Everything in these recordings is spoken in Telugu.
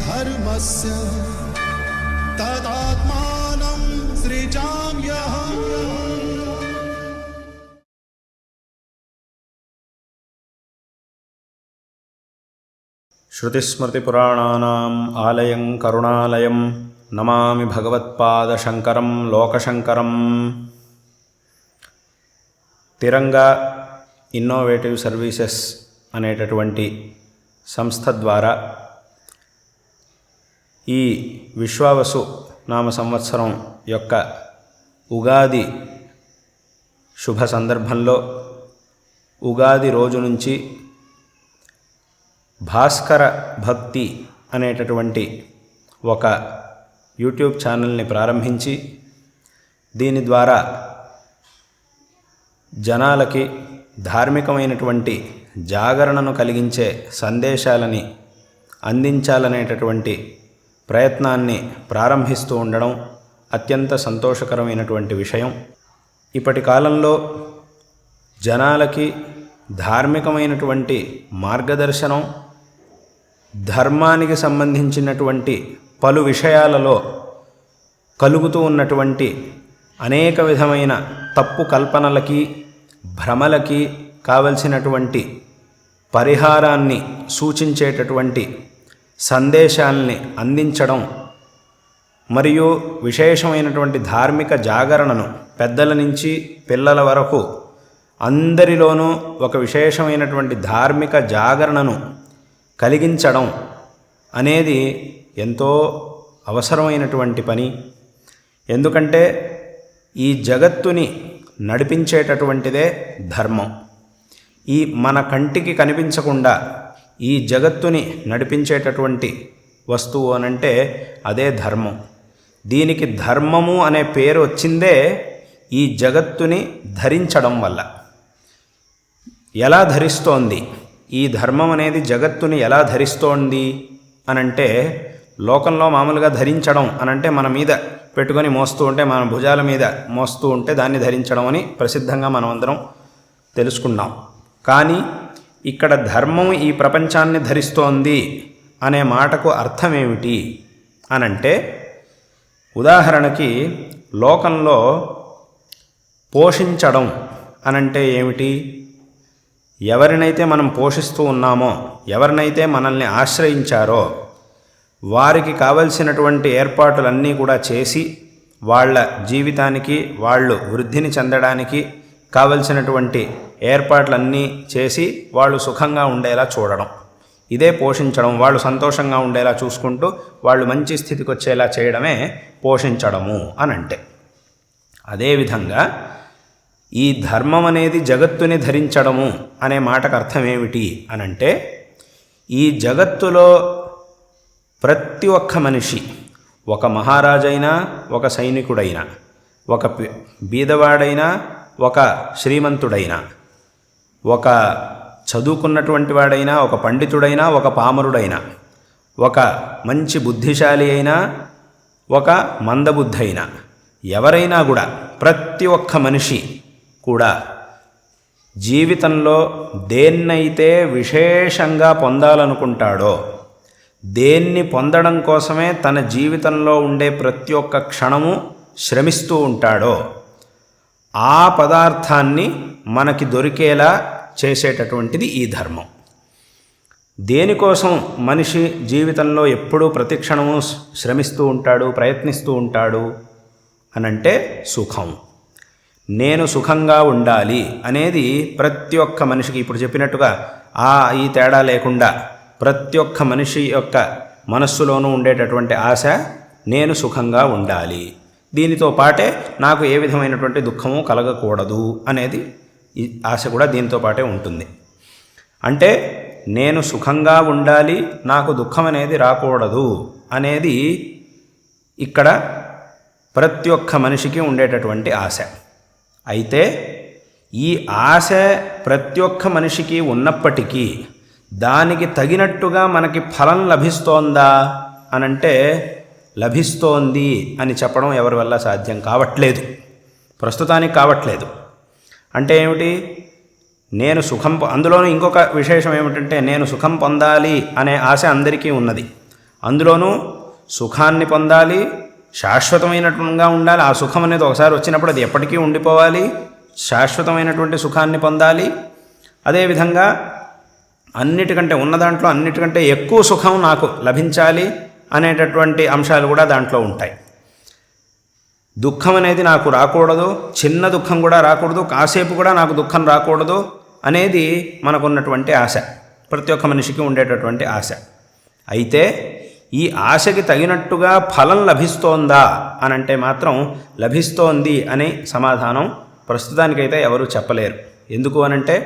धर्मस्य तदात्मानं सृजाम्यहम् श्रुतिस्मृतिपुराणानाम् आलयं करुणालयं नमामि भगवत्पादशङ्करं लोकशङ्करम् తిరంగా ఇన్నోవేటివ్ సర్వీసెస్ అనేటటువంటి సంస్థ ద్వారా ఈ విశ్వావసు నామ సంవత్సరం యొక్క ఉగాది శుభ సందర్భంలో ఉగాది రోజు నుంచి భాస్కర భక్తి అనేటటువంటి ఒక యూట్యూబ్ ఛానల్ని ప్రారంభించి దీని ద్వారా జనాలకి ధార్మికమైనటువంటి జాగరణను కలిగించే సందేశాలని అందించాలనేటటువంటి ప్రయత్నాన్ని ప్రారంభిస్తూ ఉండడం అత్యంత సంతోషకరమైనటువంటి విషయం. ఇప్పటి కాలంలో జనాలకి ధార్మికమైనటువంటి మార్గదర్శనం ధర్మానికి సంబంధించినటువంటి పలు విషయాలలో కలుగుతూ ఉన్నటువంటి అనేక విధమైన తప్పు కల్పనలకి భ్రమలకి కావలసినటువంటి పరిహారాన్ని సూచించేటటువంటి సందేశాల్ని అందించడం మరియు విశేషమైనటువంటి ధార్మిక జాగరణను పెద్దల నుంచి పిల్లల వరకు అందరిలోనూ ఒక విశేషమైనటువంటి ధార్మిక జాగరణను కలిగించడం అనేది ఎంతో అవసరమైనటువంటి పని. ఎందుకంటే ఈ జగత్తుని నడిపించేటటువంటిదే ధర్మం. ఈ మన కంటికి కనిపించకుండా ఈ జగత్తుని నడిపించేటటువంటి వస్తువు అనంటే అదే ధర్మం. దీనికి ధర్మము అనే పేరు వచ్చిందే ఈ జగత్తుని ధరించడం వల్ల. ఎలా ధరిస్తోంది? ఈ ధర్మం అనేది జగత్తుని ఎలా ధరిస్తోంది? అనంటే లోకంలో మామూలుగా ధరించడం అనంటే మన మీద పెట్టుకొని మోస్తూ ఉంటే మన భుజాల మీద మోస్తూ ఉంటే దాన్ని ధరించడం అని ప్రసిద్ధంగా మనమందరం తెలుసుకున్నాం. కానీ ఇక్కడ ధర్మం ఈ ప్రపంచాన్ని ధరిస్తోంది అనే మాటకు అర్థమేమిటి అనంటే ఉదాహరణకి లోకంలో పోషించడం అనంటే ఏమిటి? ఎవరినైతే మనం పోషిస్తూ ఉన్నామో ఎవరినైతే మనల్ని ఆశ్రయించారో వారికి కావలసినటువంటి ఏర్పాట్లన్నీ కూడా చేసి వాళ్ళ జీవితానికి వాళ్ళు వృద్ధిని చెందడానికి కావలసినటువంటి ఏర్పాట్లన్నీ చేసి వాళ్ళు సుఖంగా ఉండేలా చూడడం. ఇదే పోషించడం వాళ్ళు సంతోషంగా ఉండేలా చూసుకుంటూ వాళ్ళు మంచి స్థితికి వచ్చేలా చేయడమే పోషించడము అని అంటే అదేవిధంగా ఈ ధర్మం అనేది జగత్తుని ధరించడము అనే మాటకు అర్థం ఏమిటి అనంటే ఈ జగత్తులో ప్రతి ఒక్క మనిషి ఒక మహారాజైనా ఒక సైనికుడైనా ఒక బీదవాడైనా ఒక శ్రీమంతుడైనా ఒక చదువుకున్నటువంటి వాడైనా ఒక పండితుడైనా ఒక పామరుడైనా ఒక మంచి బుద్ధిశాలి అయినా ఒక మందబుద్ధి అయినా ఎవరైనా కూడా ప్రతి ఒక్క మనిషి కూడా జీవితంలో దేన్నైతే విశేషంగా పొందాలనుకుంటాడో దేన్ని పొందడం కోసమే తన జీవితంలో ఉండే ప్రతి ఒక్క క్షణము శ్రమిస్తూ ఉంటాడో ఆ పదార్థాన్ని మనకి దొరికేలా చేసేటటువంటిది ఈ ధర్మం. దేనికోసం మనిషి జీవితంలో ఎప్పుడూ ప్రతిక్షణము శ్రమిస్తూ ఉంటాడు ప్రయత్నిస్తూ ఉంటాడు అనంటే సుఖం. నేను సుఖంగా ఉండాలి అనేది ప్రతి ఒక్క మనిషికి ఇప్పుడు చెప్పినట్టుగా ఆ ఈ తేడా లేకుండా ప్రతి ఒక్క మనిషి యొక్క మనస్సులోనూ ఉండేటటువంటి ఆశ నేను సుఖంగా ఉండాలి. దీనితో పాటే నాకు ఏ విధమైనటువంటి దుఃఖము కలగకూడదు అనేది ఈ ఆశ కూడా దీనితో పాటే ఉంటుంది. అంటే నేను సుఖంగా ఉండాలి నాకు దుఃఖం అనేది రాకూడదు అనేది ఇక్కడ ప్రతి ఒక్క మనిషికి ఉండేటటువంటి ఆశ. అయితే ఈ ఆశ ప్రతి ఒక్క మనిషికి ఉన్నప్పటికీ దానికి తగినట్టుగా మనకి ఫలం లభిస్తోందా అనంటే లభిస్తోంది అని చెప్పడం ఎవరి వల్ల సాధ్యం కావట్లేదు. ప్రస్తుతానికి కావట్లేదు. అంటే ఏమిటి? నేను సుఖం అందులోనూ ఇంకొక విశేషం ఏమిటంటే నేను సుఖం పొందాలి అనే ఆశ అందరికీ ఉన్నది. అందులోనూ సుఖాన్ని పొందాలి శాశ్వతమైనట్టుగా ఉండాలి. ఆ సుఖం అనేది ఒకసారి వచ్చినప్పుడు అది ఎప్పటికీ ఉండిపోవాలి. శాశ్వతమైనటువంటి సుఖాన్ని పొందాలి. అదేవిధంగా అన్నిటికంటే ఉన్న దాంట్లో అన్నిటికంటే ఎక్కువ సుఖం నాకు లభించాలి. అనేటటువంటి అంశాలు కూడా దాంట్లో ఉంటాయి. దుఃఖం అనేది నాకు రాకూడదు చిన్న దుఃఖం కూడా రాకూడదు కాసేపు కూడా నాకు దుఃఖం రాకూడదు అనేది మనకున్నటువంటి ఆశ ప్రతి ఒక్క మనిషికి ఉండేటటువంటి ఆశ. అయితే ఈ ఆశకి తగినట్టుగా ఫలం లభిస్తోందా అని అంటే మాత్రం లభిస్తోంది అనే సమాధానం ప్రస్తుతానికైతే ఎవరూ చెప్పలేరు. ఎందుకు అనంటే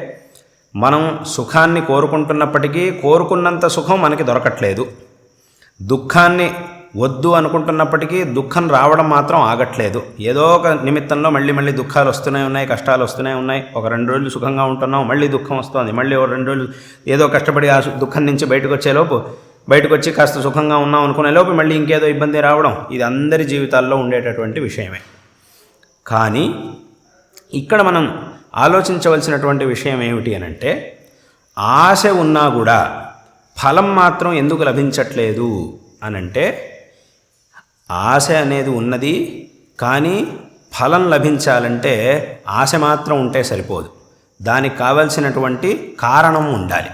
మనం సుఖాన్ని కోరుకుంటున్నప్పటికీ కోరుకున్నంత సుఖం మనకి దొరకట్లేదు. దుఃఖాన్ని వద్దు అనుకుంటున్నప్పటికీ దుఃఖం రావడం మాత్రం ఆగట్లేదు. ఏదో ఒక నిమిత్తంలో మళ్ళీ మళ్ళీ దుఃఖాలు వస్తూనే ఉన్నాయి కష్టాలు వస్తూనే ఉన్నాయి. ఒక రెండు రోజులు సుఖంగా ఉంటున్నాం మళ్ళీ దుఃఖం వస్తుంది. మళ్ళీ ఒక రెండు రోజులు ఏదో కష్టపడి ఆ దుఃఖం నుంచి బయటకు వచ్చేలోపు బయటకు వచ్చి కాస్త సుఖంగా ఉన్నాం అనుకునే లోపు మళ్ళీ ఇంకేదో ఇబ్బంది రావడం ఇది అందరి జీవితాల్లో ఉండేటటువంటి విషయమే. కానీ ఇక్కడ మనం ఆలోచించవలసినటువంటి విషయం ఏమిటి అని అంటే ఆశ ఉన్నా కూడా ఫలం మాత్రం ఎందుకు లభించట్లేదు అనంటే ఆశ అనేది ఉన్నది కానీ ఫలం లభించాలంటే ఆశ మాత్రం ఉంటే సరిపోదు. దానికి కావలసినటువంటి కారణం ఉండాలి.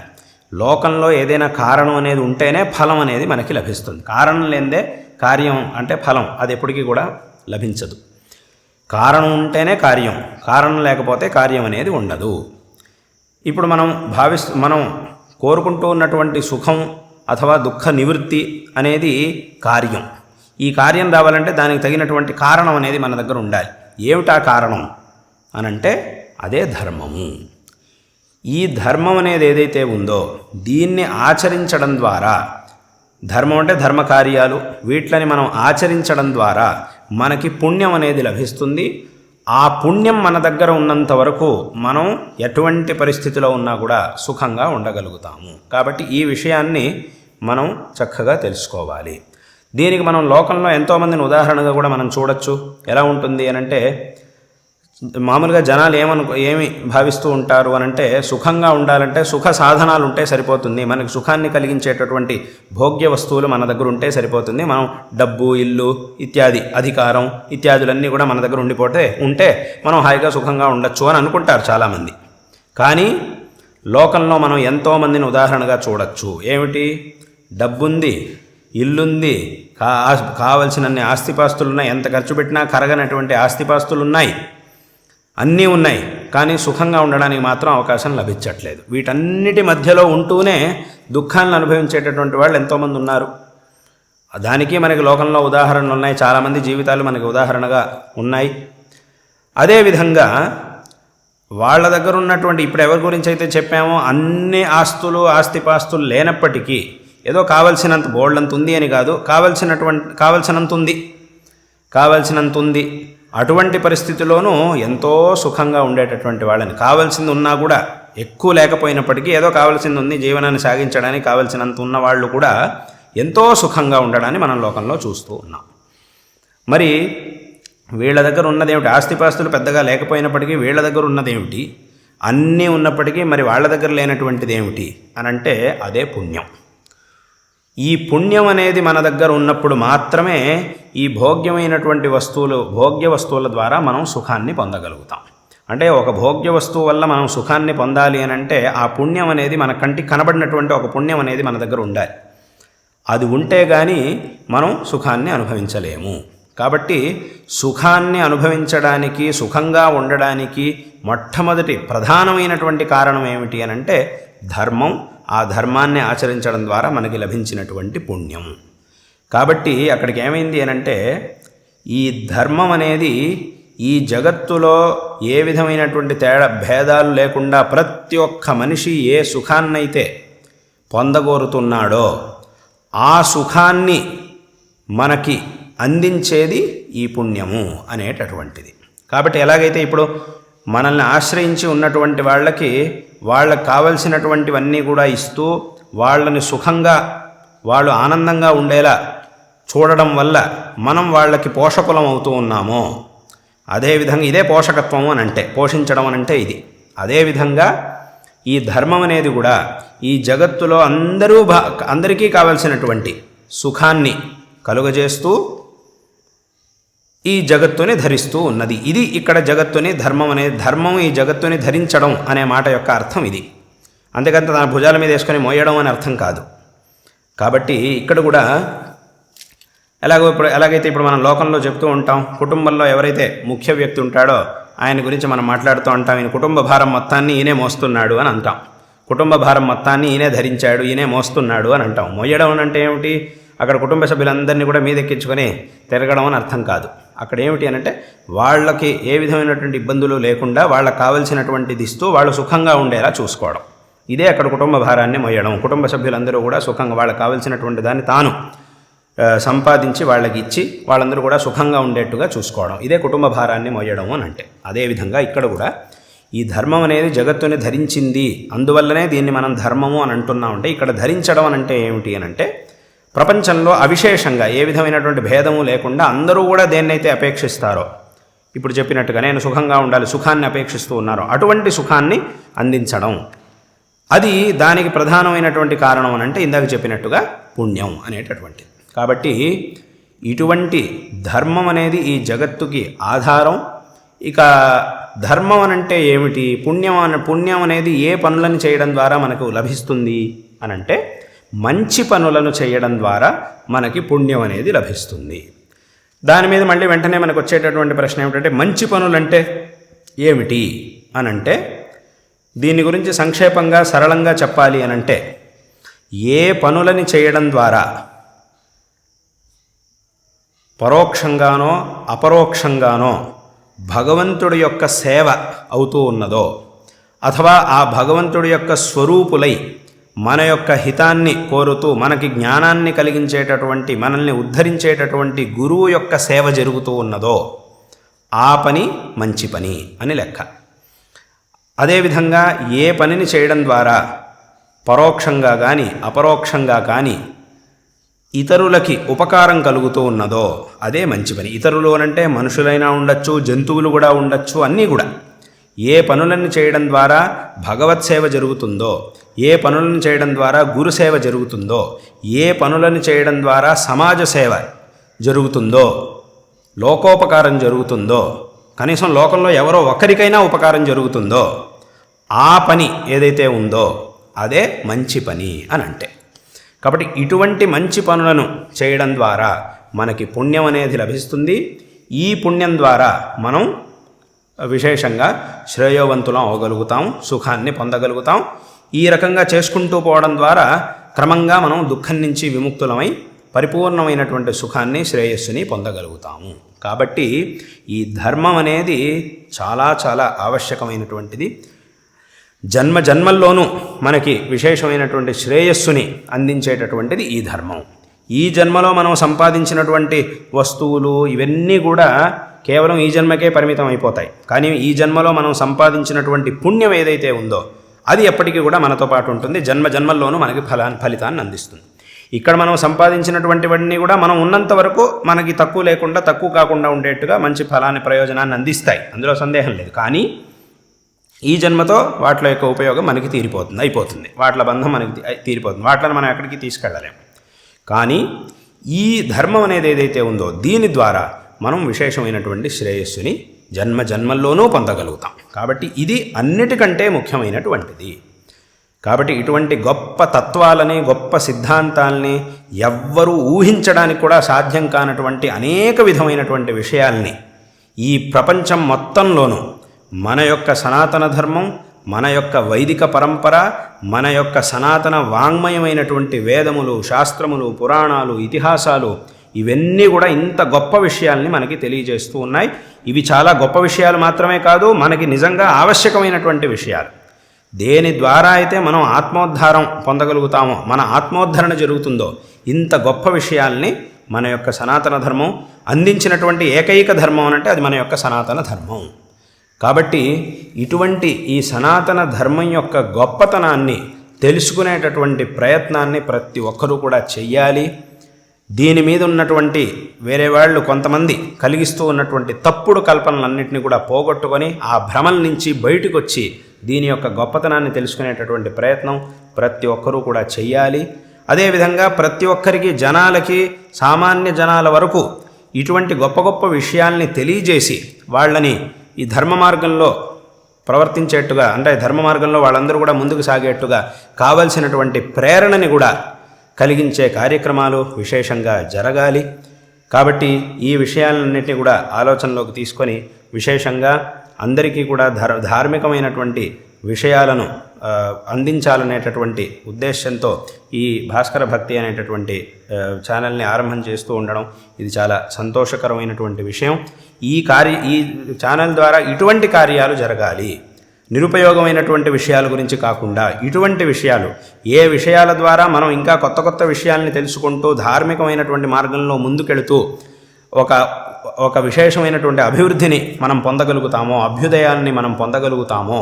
లోకంలో ఏదైనా కారణం అనేది ఉంటేనే ఫలం అనేది మనకి లభిస్తుంది. కారణం లేనిదే కార్యం అంటే ఫలం అది ఎప్పటికీ కూడా లభించదు. కారణం ఉంటేనే కార్యం కారణం లేకపోతే కార్యం అనేది ఉండదు. ఇప్పుడు మనం భావిస్తు మనం కోరుకుంటూ ఉన్నటువంటి సుఖం అథవా దుఃఖ నివృత్తి అనేది కార్యం. ఈ కార్యం రావాలంటే దానికి తగినటువంటి కారణం అనేది మన దగ్గర ఉండాలి. ఏమిటా కారణం? అనంటే అదే ధర్మము. ఈ ధర్మం అనేది ఏదైతే ఉందో దీన్ని ఆచరించడం ద్వారా ధర్మం అంటే ధర్మ కార్యాలు వీటిని మనం ఆచరించడం ద్వారా మనకి పుణ్యం అనేది లభిస్తుంది. ఆ పుణ్యం మన దగ్గర ఉన్నంత వరకు మనం ఎటువంటి పరిస్థితిలో ఉన్నా కూడా సుఖంగా ఉండగలుగుతాము. కాబట్టి ఈ విషయాన్ని మనం చక్కగా తెలుసుకోవాలి. దీనికి మనం లోకంలో ఎంతోమందిని ఉదాహరణగా కూడా మనం చూడొచ్చు. ఎలా ఉంటుంది అనంటే మామూలుగా జనాలు ఏమనుకో ఏమి భావిస్తూ ఉంటారు అని అంటే సుఖంగా ఉండాలంటే సుఖ సాధనాలు ఉంటే సరిపోతుంది. మనకి సుఖాన్ని కలిగించేటటువంటి భోగ్య వస్తువులు మన దగ్గర ఉంటే సరిపోతుంది. మనం డబ్బు ఇల్లు ఇత్యాది అధికారం ఇత్యాదులన్నీ కూడా మన దగ్గర ఉండిపోతే ఉంటే మనం హాయిగా సుఖంగా ఉండొచ్చు అని అనుకుంటారు చాలామంది. కానీ లోకంలో మనం ఎంతోమందిని ఉదాహరణగా చూడొచ్చు. ఏమిటి? డబ్బుంది ఇల్లుంది కా కావలసినన్ని ఆస్తిపాస్తులు ఉన్నాయి ఎంత ఖర్చు పెట్టినా కరగనటువంటి ఆస్తిపాస్తులు ఉన్నాయి అన్నీ ఉన్నాయి. కానీ సుఖంగా ఉండడానికి మాత్రం అవకాశం లభించట్లేదు. వీటన్నిటి మధ్యలో ఉంటూనే దుఃఖాలను అనుభవించేటటువంటి వాళ్ళు ఎంతోమంది ఉన్నారు. దానికి మనకి లోకంలో ఉదాహరణలు ఉన్నాయి. చాలామంది జీవితాలు మనకి ఉదాహరణగా ఉన్నాయి. అదేవిధంగా వాళ్ళ దగ్గర ఉన్నటువంటి ఇప్పుడు ఎవరి గురించి అయితే చెప్పామో అన్ని ఆస్తులు ఆస్తిపాస్తులు లేనప్పటికీ ఏదో కావలసినంత బోల్డంత ఉంది అని కాదు. కావలసినటువంటి కావలసినంత ఉంది. కావలసినంత ఉంది. అటువంటి పరిస్థితిలోనూ ఎంతో సుఖంగా ఉండేటటువంటి వాళ్ళని కావాల్సింది ఉన్నా కూడా ఎక్కువ లేకపోయినప్పటికీ ఏదో కావాల్సింది ఉంది జీవనాన్ని సాగించడానికి కావలసినంత ఉన్న వాళ్ళు కూడా ఎంతో సుఖంగా ఉండడాన్ని మనం లోకంలో చూస్తూ ఉన్నాం. మరి వీళ్ళ దగ్గర ఉన్నదేమిటి? ఆస్తిపాస్తులు పెద్దగా లేకపోయినప్పటికీ వీళ్ళ దగ్గర ఉన్నదేమిటి? అన్నీ ఉన్నప్పటికీ మరి వాళ్ళ దగ్గర లేనటువంటిది ఏమిటి అని అంటే అదే పుణ్యం. ఈ పుణ్యం అనేది మన దగ్గర ఉన్నప్పుడు మాత్రమే ఈ భోగ్యమైనటువంటి వస్తువులు భోగ్య వస్తువుల ద్వారా మనం సుఖాన్ని పొందగలుగుతాం. అంటే ఒక భోగ్య వస్తువు వల్ల మనం సుఖాన్ని పొందాలి అని అంటే ఆ పుణ్యం అనేది మన కంటికి కనబడినటువంటి ఒక పుణ్యం అనేది మన దగ్గర ఉండాలి. అది ఉంటే కానీ మనం సుఖాన్ని అనుభవించలేము. కాబట్టి సుఖాన్ని అనుభవించడానికి సుఖంగా ఉండడానికి మొట్టమొదటి ప్రధానమైనటువంటి కారణం ఏమిటి అని అంటే ధర్మం ఆ ధర్మాన్ని ఆచరించడం ద్వారా మనకి లభించినటువంటి పుణ్యం. కాబట్టి అక్కడికి ఏమైంది అని అంటే ఈ ధర్మం అనేది ఈ జగత్తులో ఏ విధమైనటువంటి తేడా భేదాలు లేకుండా ప్రతి ఒక్క మనిషి ఏ సుఖాన్నైతే పొందగోరుతున్నాడో ఆ సుఖాన్ని మనకి అందించేది ఈ పుణ్యము అనేటటువంటిది. కాబట్టి ఎలాగైతే ఇప్పుడు మనల్ని ఆశ్రయించి ఉన్నటువంటి వాళ్ళకి వాళ్ళకి కావలసినటువంటివన్నీ కూడా ఇస్తూ వాళ్ళని సుఖంగా వాళ్ళు ఆనందంగా ఉండేలా చూడడం వల్ల మనం వాళ్ళకి పోషకులం అవుతూ ఉన్నాము. అదేవిధంగా ఇదే పోషకత్వం అని అంటే పోషించడం అని అంటే ఇది. అదేవిధంగా ఈ ధర్మం అనేది కూడా ఈ జగత్తులో అందరూ భా అందరికీ కావలసినటువంటి సుఖాన్ని కలుగజేస్తూ ఈ జగత్తుని ధరిస్తూ ఉన్నది. ఇది ఇక్కడ జగత్తుని ధర్మం అనే ధర్మం ఈ జగత్తుని ధరించడం అనే మాట యొక్క అర్థం ఇది. అంతేకాని తన భుజాల మీద వేసుకొని మోయడం అని అర్థం కాదు. కాబట్టి ఇక్కడ కూడా ఎలాగో ఇప్పుడు ఎలాగైతే ఇప్పుడు మనం లోకంలో చెప్తూ ఉంటాం కుటుంబంలో ఎవరైతే ముఖ్య వ్యక్తి ఉంటాడో ఆయన గురించి మనం మాట్లాడుతూ ఉంటాం ఈయన కుటుంబ భారం మొత్తాన్ని ఈయనే మోస్తున్నాడు అని అంటాం. కుటుంబ భారం మొత్తాన్ని ఈయనే ధరించాడు ఈయనే మోస్తున్నాడు అని అంటాం. మోయడం అంటే ఏమిటి? అక్కడ కుటుంబ సభ్యులందరినీ కూడా మీదెక్కించుకొని తిరగడం అని అర్థం కాదు. అక్కడ ఏమిటి అని అంటే వాళ్ళకి ఏ విధమైనటువంటి ఇబ్బందులు లేకుండా వాళ్ళకి కావలసినటువంటిది ఇస్తూ వాళ్ళు సుఖంగా ఉండేలా చూసుకోవడం. ఇదే అక్కడ కుటుంబ భారాన్ని మోయడం కుటుంబ సభ్యులందరూ కూడా సుఖంగా వాళ్ళకి కావలసినటువంటి దాన్ని తాను సంపాదించి వాళ్ళకి ఇచ్చి వాళ్ళందరూ కూడా సుఖంగా ఉండేట్టుగా చూసుకోవడం. ఇదే కుటుంబ భారాన్ని మోయడం అని అంటే. అదేవిధంగా ఇక్కడ కూడా ఈ ధర్మం అనేది జగత్తుని ధరించింది. అందువల్లనే దీన్ని మనం ధర్మము అని అంటున్నామంటే ఇక్కడ ధరించడం అని అంటే ఏమిటి అని అంటే ప్రపంచంలో అవిశేషంగా ఏ విధమైనటువంటి భేదము లేకుండా అందరూ కూడా దేన్నైతే అపేక్షిస్తారో ఇప్పుడు చెప్పినట్టుగా నేను సుఖంగా ఉండాలి సుఖాన్ని అపేక్షిస్తూ ఉన్నారో అటువంటి సుఖాన్ని అందించడం. అది దానికి ప్రధానమైనటువంటి కారణం అని అంటే ఇందాక చెప్పినట్టుగా పుణ్యం అనేటటువంటిది. కాబట్టి ఇటువంటి ధర్మం అనేది ఈ జగత్తుకి ఆధారం. ఇక ధర్మం అనంటే ఏమిటి? పుణ్యం అన పుణ్యం అనేది ఏ పనులను చేయడం ద్వారా మనకు లభిస్తుంది అనంటే మంచి పనులను చేయడం ద్వారా మనకి పుణ్యం అనేది లభిస్తుంది. దాని మీద మళ్ళీ వెంటనే మనకు వచ్చేటటువంటి ప్రశ్న ఏమిటంటే మంచి పనులంటే ఏమిటి అనంటే దీని గురించి సంక్షేపంగా సరళంగా చెప్పాలి అనంటే ఏ పనులని చేయడం ద్వారా పరోక్షంగానో అపరోక్షంగానో భగవంతుడి యొక్క సేవ అవుతూ ఉన్నదో అథవా ఆ భగవంతుడి యొక్క స్వరూపులై మన యొక్క హితాన్ని కోరుతూ మనకి జ్ఞానాన్ని కలిగించేటటువంటి మనల్ని ఉద్ధరించేటటువంటి గురువు యొక్క సేవ జరుగుతూ ఉన్నదో ఆ పని మంచి పని అని లెక్క. అదేవిధంగా ఏ పనిని చేయడం ద్వారా పరోక్షంగా కానీ అపరోక్షంగా కానీ ఇతరులకి ఉపకారం కలుగుతూ ఉన్నదో అదే మంచి పని. ఇతరులు అనంటే మనుషులైనా ఉండొచ్చు జంతువులు కూడా ఉండొచ్చు అన్నీ కూడా. ఏ పనులను చేయడం ద్వారా భగవత్ సేవ జరుగుతుందో ఏ పనులను చేయడం ద్వారా గురు సేవ జరుగుతుందో ఏ పనులను చేయడం ద్వారా సమాజ సేవ జరుగుతుందో లోకోపకారం జరుగుతుందో కనీసం లోకంలో ఎవరో ఒకరికైనా ఉపకారం జరుగుతుందో ఆ పని ఏదైతే ఉందో అదే మంచి పని అని అంటే. కాబట్టి ఇటువంటి మంచి పనులను చేయడం ద్వారా మనకి పుణ్యం అనేది లభిస్తుంది. ఈ పుణ్యం ద్వారా మనం విశేషంగా శ్రేయోవంతులం అవ్వగలుగుతాం సుఖాన్ని పొందగలుగుతాం. ఈ రకంగా చేసుకుంటూ పోవడం ద్వారా క్రమంగా మనం దుఃఖం నుంచి విముక్తులమై పరిపూర్ణమైనటువంటి సుఖాన్ని శ్రేయస్సుని పొందగలుగుతాము. కాబట్టి ఈ ధర్మం అనేది చాలా చాలా ఆవశ్యకమైనటువంటిది. జన్మ జన్మల్లోనూ మనకి విశేషమైనటువంటి శ్రేయస్సుని అందించేటటువంటిది ఈ ధర్మం. ఈ జన్మలో మనం సంపాదించినటువంటి వస్తువులు ఇవన్నీ కూడా కేవలం ఈ జన్మకే పరిమితం అయిపోతాయి. కానీ ఈ జన్మలో మనం సంపాదించినటువంటి పుణ్యం ఏదైతే ఉందో అది ఎప్పటికీ కూడా మనతో పాటు ఉంటుంది. జన్మ జన్మల్లోనూ మనకి ఫలా ఫలితాన్ని అందిస్తుంది. ఇక్కడ మనం సంపాదించినటువంటివన్నీ కూడా మనం ఉన్నంత వరకు మనకి తక్కువ లేకుండా తక్కువ కాకుండా ఉండేట్టుగా మంచి ఫలాన్ని ప్రయోజనాన్ని అందిస్తాయి. అందులో సందేహం లేదు. కానీ ఈ జన్మతో వాటిల యొక్క ఉపయోగం మనకి తీరిపోతుంది అయిపోతుంది. వాటిల బంధం మనకి తీరిపోతుంది. వాటిని మనం ఎక్కడికి తీసుకెళ్ళలేము కానీ ఈ ధర్మం అనేది ఏదైతే ఉందో దీని ద్వారా మనం విశేషమైనటువంటి శ్రేయస్సుని జన్మ జన్మల్లోనూ పొందగలుగుతాం. కాబట్టి ఇది అన్నిటికంటే ముఖ్యమైనటువంటిది. కాబట్టి ఇటువంటి గొప్ప తత్వాలని గొప్ప సిద్ధాంతాల్ని ఎవ్వరూ ఊహించడానికి కూడా సాధ్యం కానటువంటి అనేక విధమైనటువంటి విషయాల్ని ఈ ప్రపంచం మొత్తంలోనూ మన యొక్క సనాతన ధర్మం మన యొక్క వైదిక పరంపర మన యొక్క సనాతన వాంగ్మయమైనటువంటి వేదములు శాస్త్రములు పురాణాలు ఇతిహాసాలు ఇవన్నీ కూడా ఇంత గొప్ప విషయాల్ని మనకి తెలియజేస్తూ ఉన్నాయి. ఇవి చాలా గొప్ప విషయాలు మాత్రమే కాదు మనకి నిజంగా ఆవశ్యకమైనటువంటి విషయాలు. దేని ద్వారా అయితే మనం ఆత్మోద్ధారం పొందగలుగుతామో మన ఆత్మోద్ధరణ జరుగుతుందో ఇంత గొప్ప విషయాల్ని మన యొక్క సనాతన ధర్మం అందించినటువంటి ఏకైక ధర్మం అనంటే అది మన యొక్క సనాతన ధర్మం. కాబట్టి ఇటువంటి ఈ సనాతన ధర్మం యొక్క గొప్పతనాన్ని తెలుసుకునేటటువంటి ప్రయత్నాన్ని ప్రతి ఒక్కరూ కూడా చెయ్యాలి. దీని మీద ఉన్నటువంటి వేరే వాళ్ళు కొంతమంది కలిగిస్తూ ఉన్నటువంటి తప్పుడు కల్పనలన్నింటినీ కూడా పోగొట్టుకొని ఆ భ్రమల నుంచి బయటకు వచ్చి దీని యొక్క గొప్పతనాన్ని తెలుసుకునేటటువంటి ప్రయత్నం ప్రతి ఒక్కరూ కూడా చెయ్యాలి. అదేవిధంగా ప్రతి ఒక్కరికి జనాలకి సామాన్య జనాల వరకు ఇటువంటి గొప్ప గొప్ప విషయాల్ని తెలియజేసి వాళ్ళని ఈ ధర్మ మార్గంలో ప్రవర్తించేట్టుగా అంటే ధర్మ మార్గంలో వాళ్ళందరూ కూడా ముందుకు సాగేట్టుగా కావలసినటువంటి ప్రేరణని కూడా కలిగించే కార్యక్రమాలు విశేషంగా జరగాలి. కాబట్టి ఈ విషయాలన్నింటినీ కూడా ఆలోచనలోకి తీసుకొని విశేషంగా అందరికీ కూడా ధర్ ధార్మికమైనటువంటి విషయాలను అందించాలనేటటువంటి ఉద్దేశంతో ఈ భాస్కర భక్తి అనేటటువంటి ఛానల్ని ఆరంభం చేస్తూ ఉండడం ఇది చాలా సంతోషకరమైనటువంటి విషయం. ఈ కార్య ఈ ఛానల్ ద్వారా ఇటువంటి కార్యాలు జరగాలి. నిరుపయోగమైనటువంటి విషయాల గురించి కాకుండా ఇటువంటి విషయాలు ఏ విషయాల ద్వారా మనం ఇంకా కొత్త కొత్త విషయాల్ని తెలుసుకుంటూ ధార్మికమైనటువంటి మార్గంలో ముందుకెళుతూ ఒక ఒక విశేషమైనటువంటి అభివృద్ధిని మనం పొందగలుగుతామో అభ్యుదయాన్ని మనం పొందగలుగుతామో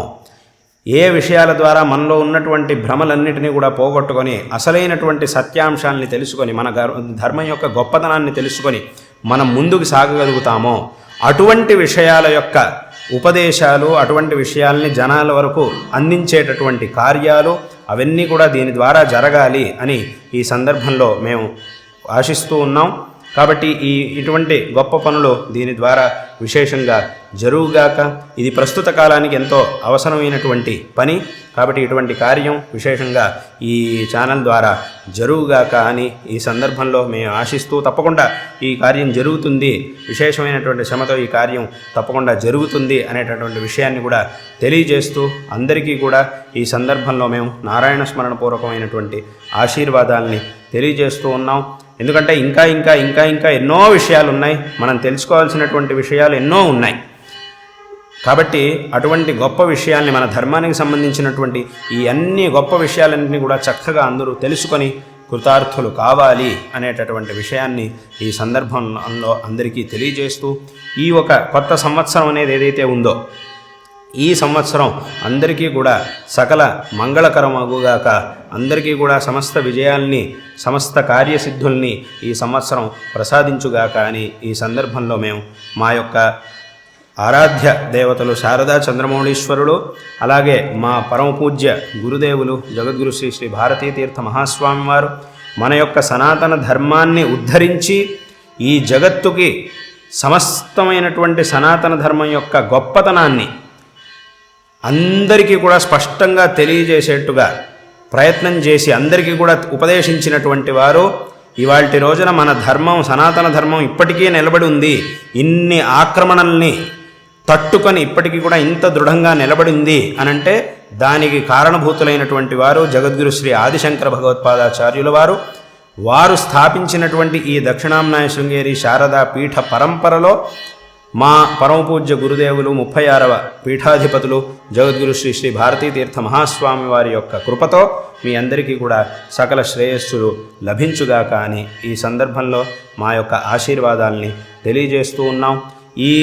ఏ విషయాల ద్వారా మనలో ఉన్నటువంటి భ్రమలన్నిటినీ కూడా పోగొట్టుకొని అసలైనటువంటి సత్యాంశాన్ని తెలుసుకొని మన ధర్మం యొక్క గొప్పతనాన్ని తెలుసుకొని మనం ముందుకు సాగగలుగుతామో అటువంటి విషయాల యొక్క ఉపదేశాలు అటువంటి విషయాల్ని జనాల వరకు అందించేటటువంటి కార్యాలు అవన్నీ కూడా దీని ద్వారా జరగాలి అని ఈ సందర్భంలో మేము ఆశిస్తూ ఉన్నాం. కాబట్టి ఈ ఇటువంటి గొప్ప పనులు దీని ద్వారా విశేషంగా జరుగుగాక ఇది ప్రస్తుత కాలానికి ఎంతో అవసరమైనటువంటి పని. కాబట్టి ఇటువంటి కార్యం విశేషంగా ఈ ఛానల్ ద్వారా జరుగుగాక అని ఈ సందర్భంలో మేము ఆశిస్తూ తప్పకుండా ఈ కార్యం జరుగుతుంది. విశేషమైనటువంటి శ్రమతో ఈ కార్యం తప్పకుండా జరుగుతుంది అనేటటువంటి విషయాన్ని కూడా తెలియజేస్తూ అందరికీ కూడా ఈ సందర్భంలో మేము నారాయణ స్మరణ పూర్వకమైనటువంటి ఆశీర్వాదాలని తెలియజేస్తూ ఉన్నాం. ఎందుకంటే ఇంకా ఇంకా ఇంకా ఇంకా ఎన్నో విషయాలు ఉన్నాయి మనం తెలుసుకోవాల్సినటువంటి విషయాలు ఎన్నో ఉన్నాయి. కాబట్టి అటువంటి గొప్ప విషయాల్ని మన ధర్మానికి సంబంధించినటువంటి ఈ అన్ని గొప్ప విషయాలన్నింటినీ కూడా చక్కగా అందరూ తెలుసుకొని కృతార్థులు కావాలి అనేటటువంటి విషయాన్ని ఈ సందర్భంలో అందరికీ తెలియజేస్తూ ఈ ఒక కొత్త సంవత్సరం అనేది ఏదైతే ఉందో ఈ సంవత్సరం అందరికీ కూడా సకల మంగళకరమగుగాక అందరికీ కూడా సమస్త విజయాల్ని సమస్త కార్యసిద్ధుల్ని ఈ సంవత్సరం ప్రసాదించుగాక అని ఈ సందర్భంలో మేము మా యొక్క ఆరాధ్య దేవతలు శారదా చంద్రమౌళీశ్వరుడు అలాగే మా పరమ పూజ్య గురుదేవులు జగద్గురు శ్రీ శ్రీ భారతీ తీర్థ మహాస్వామి వారు మన యొక్క సనాతన ధర్మాన్ని ఉద్ధరించి ఈ జగత్తుకి సమస్తమైనటువంటి సనాతన ధర్మం యొక్క గొప్పతనాన్ని అందరికీ కూడా స్పష్టంగా తెలియజేసేట్టుగా ప్రయత్నం చేసి అందరికీ కూడా ఉపదేశించినటువంటి వారు ఇవాటి రోజున మన ధర్మం సనాతన ధర్మం ఇప్పటికీ నిలబడి ఉంది. ఇన్ని ఆక్రమణల్ని తట్టుకొని ఇప్పటికీ కూడా ఇంత దృఢంగా నిలబడి ఉంది అనంటే దానికి కారణభూతులైనటువంటి వారు జగద్గురు శ్రీ ఆదిశంకర భగవత్పాదాచార్యుల వారు. వారు స్థాపించినటువంటి ఈ దక్షిణాంనాయ శృంగేరి శారదా పీఠ పరంపరలో మా పరమపూజ్య గురుదేవులు ముప్పై ఆరవ పీఠాధిపతులు జగద్గురు శ్రీ శ్రీ భారతీ తీర్థ మహాస్వామి వారి యొక్క కృపతో మీ అందరికీ కూడా సకల శ్రేయస్సులు లభించుగాక అని ఈ సందర్భంలో మా యొక్క ఆశీర్వాదాల్ని తెలియజేస్తూ ఉన్నాం. ఈ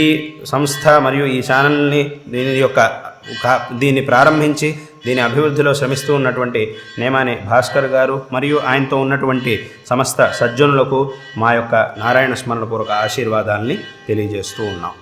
సంస్థ మరియు ఈ ఛానల్ని దీని యొక్క దీన్ని ప్రారంభించి దీని అభివృద్ధిలో శ్రమిస్తూ ఉన్నటువంటి నేమానే భాస్కర్ గారు మరియు ఆయనతో ఉన్నటువంటి సమస్త సజ్జనులకు మా యొక్క నారాయణ స్మరణపూర్వక ఆశీర్వాదాన్ని తెలియజేస్తూ ఉన్నాం.